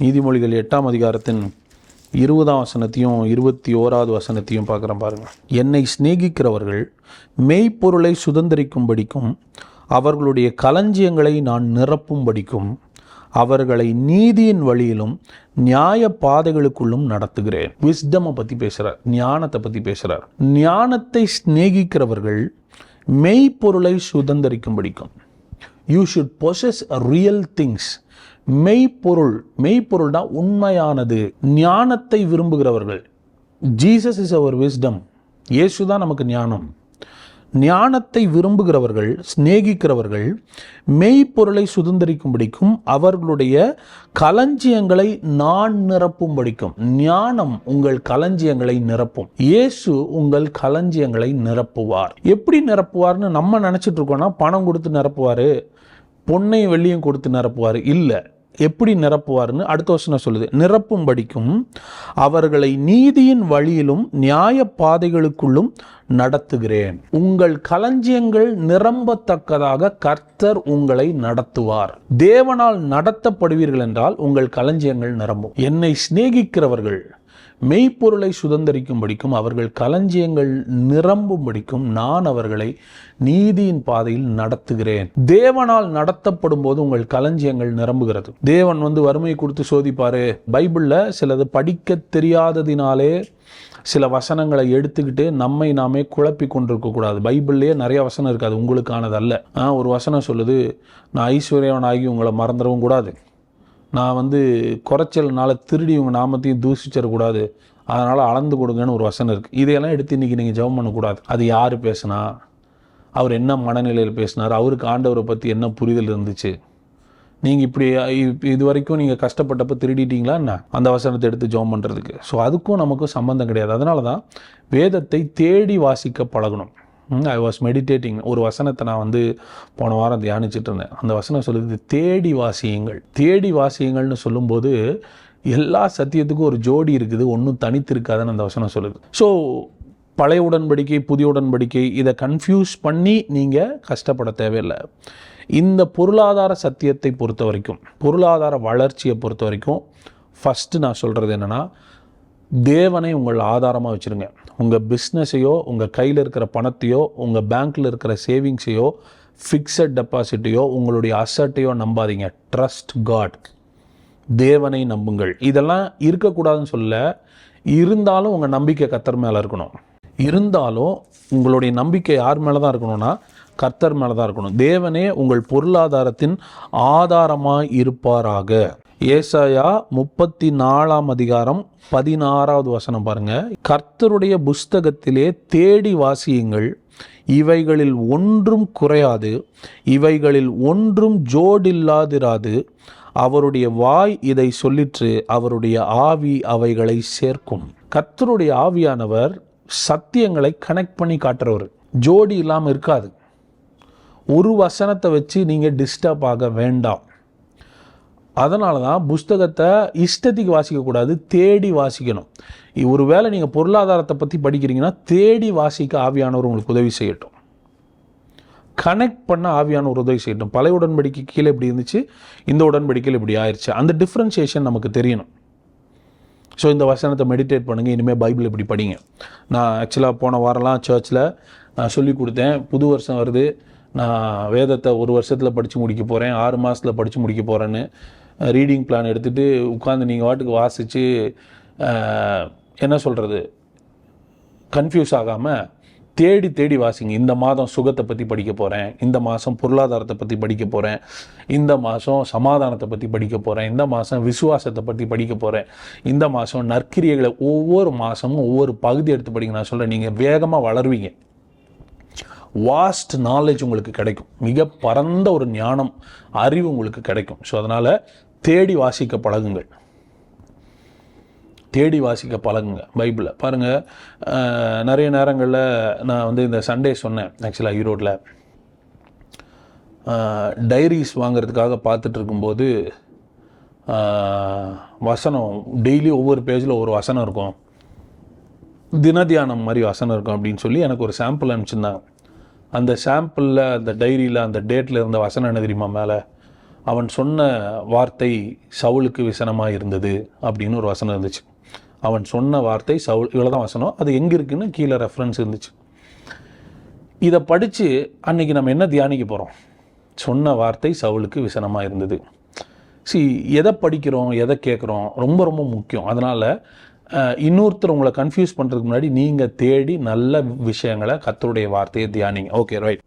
நீதிமொழிகள் எட்டாம் அதிகாரத்தின் இருபதாம் வசனத்தையும் இருபத்தி ஓராவது வசனத்தையும் பார்க்குறேன் பாருங்கள் என்னை சிநேகிக்கிறவர்கள் மெய்ப்பொருளை சுதந்திரிக்கும்படிக்கும் அவர்களுடைய களஞ்சியங்களை நான் நிரப்பும்படிக்கும் அவர்களை நீதியின் வழியிலும் நியாய பாதைகளுக்குள்ளும் நடத்துகிறேன். விஸ்டமை பற்றி பேசுகிறார் ஞானத்தை பற்றி பேசுகிறார் ஞானத்தை சிநேகிக்கிறவர்கள் மெய்ப்பொருளை சுதந்திரிக்கும்படிக்கும். You should possess real things மெய்ப்பொருள் மெய்ப்பொருள்னா உண்மையானது. ஞானத்தை விரும்புகிறவர்கள். ஜீசஸ் இஸ் அவர் விஸ்டம் இயேசு தான் நமக்கு ஞானம். ஞானத்தை விரும்புகிறவர்கள் சிநேகிக்கிறவர்கள் மெய்ப்பொருளை சுதந்திரிக்கும்படிக்கும் அவர்களுடைய களஞ்சியங்களை நான் நிரப்பும்படிக்கும். ஞானம் உங்கள் களஞ்சியங்களை நிரப்பும். இயேசு உங்கள் களஞ்சியங்களை நிரப்புவார். எப்படி நிரப்புவார்னு நம்ம நினச்சிட்டு இருக்கோம்னா பணம் கொடுத்து நிரப்புவார். பொன்னையும் வெள்ளியும் கொடுத்து நிரப்புவார். இல்லை எப்படி நிரப்புவார்னு அடுத்த வருஷம் சொல்லுது. நிரப்பும்படிக்கும் அவர்களை நீதியின் வழியிலும் நியாய பாதைகளுக்குள்ளும் நடத்துகிறேன். உங்கள் களஞ்சியங்கள் நிரம்பத்தக்கதாக கர்த்தர் உங்களை நடத்துவார். தேவனால் நடத்தப்படுவீர்கள் என்றால் உங்கள் களஞ்சியங்கள் நிரம்பும். என்னை சிநேகிக்கிறவர்கள் மெய்ப்பொருளை சுதந்திரிக்கும்படிக்கும் அவர்கள் களஞ்சியங்கள் நிரம்பும்படிக்கும் நான் அவர்களை நீதியின் பாதையில் நடத்துகிறேன். தேவனால் நடத்தப்படும் போது உங்கள் களஞ்சியங்கள் நிரம்புகிறது. தேவன் வந்து வறுமையை கொடுத்து சோதிப்பாரு. பைபிளில் சிலது படிக்க தெரியாததினாலே சில வசனங்களை எடுத்துக்கிட்டு நம்மை நாமே குழப்பி கொண்டிருக்கக்கூடாது பைபிள்லேயே நிறைய வசனம் இருக்காது உங்களுக்கானதல்ல. ஆ, ஒரு வசனம் சொல்லுது நான் ஐஸ்வர்யவன் ஆகி உங்களை மறந்துடவும் கூடாது. நான் வந்து குறைச்சல்னால திருடி உங்கள் நாமத்தையும் தூசிச்சிடக்கூடாது அதனால் அளந்து கொடுங்கன்னு ஒரு வசனம் இருக்குது இதையெல்லாம் எடுத்து இன்றைக்கி நீங்கள் ஜெபம் பண்ணக்கூடாது. அது யார் பேசுனா? அவர் என்ன மனநிலையில் பேசினார்? அவருக்கு ஆண்டவரை பற்றி என்ன புரிதல் இருந்துச்சு? நீங்கள் இப்படி இது வரைக்கும் நீங்கள் கஷ்டப்பட்டப்போ திருடிட்டீங்களா என்ன? அந்த வசனத்தை எடுத்து ஜெபம் பண்ணுறதுக்கு ஸோ அதுக்கும் நமக்கும் சம்மந்தம் கிடையாது. அதனால தான் வேதத்தை தேடி வாசிக்க பழகணும். ஐ வாஸ் மெடிடேட்டிங் ஒரு வசனத்தை நான் வந்து போன வாரம் தியானிச்சுட்டு இருந்தேன். அந்த வசனம் சொல்லுது தேடி வாசியுங்கள். தேடி வாசியுங்கள்னு சொல்லும்போது எல்லா சத்தியத்துக்கும் ஒரு ஜோடி இருக்குது ஒன்றும் தனித்து இருக்காதுன்னு அந்த வசனம் சொல்லுது. ஸோ பழைய உடன்படிக்கை புதிய உடன்படிக்கை இதை கன்ஃபியூஸ் பண்ணி நீங்கள் கஷ்டப்பட தேவையில்லை. இந்த பொருளாதார சத்தியத்தை பொறுத்த வரைக்கும் பொருளாதார வளர்ச்சியை பொறுத்த வரைக்கும் ஃபஸ்ட்டு நான் சொல்கிறது என்னென்னா தேவனை உங்கள் ஆதாரமாக வச்சுருங்க. உங்கள் பிஸ்னஸையோ உங்கள் கையில் இருக்கிற பணத்தையோ உங்கள் பேங்க்கில் இருக்கிற சேவிங்ஸையோ ஃபிக்ஸட் டெபாசிட்டையோ உங்களுடைய அசட்டையோ நம்பாதீங்க. ட்ரஸ்ட் காட் தேவனை நம்புங்கள். இதெல்லாம் இருக்கக்கூடாதுன்னு சொல்ல இருந்தாலும் உங்கள் நம்பிக்கை கத்தர் மேலே இருக்கணும். இருந்தாலும் உங்களுடைய நம்பிக்கை யார் மேலே தான் இருக்கணும்னா கர்த்தர் மேலே தான் இருக்கணும். தேவனே உங்கள் பொருளாதாரத்தின் ஆதாரமாக இருப்பாராக. ஏசாயா முப்பத்தி நாலாம் அதிகாரம் பதினாறாவது வசனம் பாருங்க. கர்த்தருடைய புஸ்தகத்திலே தேடி வாசியுங்கள். இவைகளில் ஒன்றும் குறையாது. இவைகளில் ஒன்றும் ஜோடில்லாதிராது. அவருடைய வாய் இதை சொல்லிற்று அவருடைய ஆவி அவைகளை சேர்க்கும். கர்த்தருடைய ஆவியானவர் சத்தியங்களை கனெக்ட் பண்ணி காட்டுறவர். ஜோடி இல்லாமல் இருக்காது. ஒரு வசனத்தை வச்சு நீங்கள் டிஸ்டர்ப் ஆக வேண்டாம். அதனால தான் புஸ்தகத்தை இஷ்டத்துக்கு வாசிக்கக்கூடாது தேடி வாசிக்கணும். ஒருவேளை நீங்கள் பொருளாதாரத்தை பற்றி படிக்கிறீங்கன்னா தேடி வாசிக்க ஆவியானவர் உங்களுக்கு உதவி செய்யட்டும். கனெக்ட் பண்ண ஆவியான ஒரு உதவி செய்யட்டும். பழைய உடன்படிக்கை கீழே இப்படி இருந்துச்சு இந்த உடன்படிக்கையில் இப்படி ஆயிடுச்சு அந்த டிஃப்ரென்சியேஷன் நமக்கு தெரியணும். ஸோ இந்த வசனத்தை மெடிடேட் பண்ணுங்கள் இனிமேல் பைபிள் இப்படி படிங்க. நான் ஆக்சுவலாக போன வாரம்லாம் சர்ச்சில் நான் சொல்லி கொடுத்தேன் புது வருஷம் வருது. நான் வேதத்தை ஒரு வருஷத்தில் படித்து முடிக்க போகிறேன் ஆறு மாதத்தில் படித்து முடிக்க போகிறேன்னு ரீடிங் பிளான் எடுத்துகிட்டு உட்காந்து நீங்கள் வாட்டுக்கு வாசித்து என்ன சொல்கிறது கன்ஃபியூஸ் ஆகாமல் தேடி தேடி வாசிங்க. இந்த மாதம் சுகத்தை பற்றி படிக்க போகிறேன் இந்த மாதம் பொருளாதாரத்தை பற்றி படிக்க போகிறேன் இந்த மாதம் சமாதானத்தை பற்றி படிக்க போகிறேன் இந்த மாதம் விசுவாசத்தை பற்றி படிக்க போகிறேன் இந்த மாதம் நற்கிரியைகளை ஒவ்வொரு மாதமும் ஒவ்வொரு பகுதி எடுத்து படிங்க. நான் சொல்கிறேன் நீங்கள் வேகமாக வளருவீங்க. வாஸ்ட் நாலேஜ் உங்களுக்கு கிடைக்கும். மிக பரந்த ஒரு ஞானம் அறிவு உங்களுக்கு கிடைக்கும். ஸோ அதனால் தேடி வாசிக்க பழகுங்கள். தேடி வாசிக்க பழகுங்க. பைபிளை பாருங்கள் நிறைய நேரங்களில் நான் வந்து இந்த சண்டே சொன்னேன் ஆக்சுவலாக ஈரோட்டில் டைரிஸ் வாங்குறதுக்காக பார்த்துட்டு இருக்கும்போது வசனம் டெய்லி ஒவ்வொரு பேஜில் ஒரு வசனம் இருக்கும். தினதியானம் மாதிரி வசனம் இருக்கும் அப்படின்னு சொல்லி எனக்கு ஒரு சாம்பிள் அனுப்பிச்சிருந்தாங்க. அந்த சாம்பிளில் அந்த டைரியில் அந்த டேட்டில் இருந்த வசனம் என்ன தெரியுமா மேலே? அவன் சொன்ன வார்த்தை சவுலுக்கு விசனமாக இருந்தது அப்படின்னு ஒரு வசனம் இருந்துச்சு. அவன் சொன்ன வார்த்தை சவுல் இவ்வளோ தான் வசனம். அது எங்கே இருக்குன்னு கீழே ரெஃபரன்ஸ் இருந்துச்சு. இதை படித்து அன்னைக்கு நம்ம என்ன தியானிக்க போகிறோம் சொன்ன வார்த்தை சவுலுக்கு விசனமாக இருந்தது. சி எதை படிக்கிறோம் எதை கேட்குறோம் ரொம்ப ரொம்ப முக்கியம். அதனால் இன்னொருத்தர் உங்களை கன்ஃபியூஸ் பண்ணுறதுக்கு முன்னாடி நீங்கள் தேடி நல்ல விஷயங்களை கத்தருடைய வார்த்தையை தியானிங்க. Okay right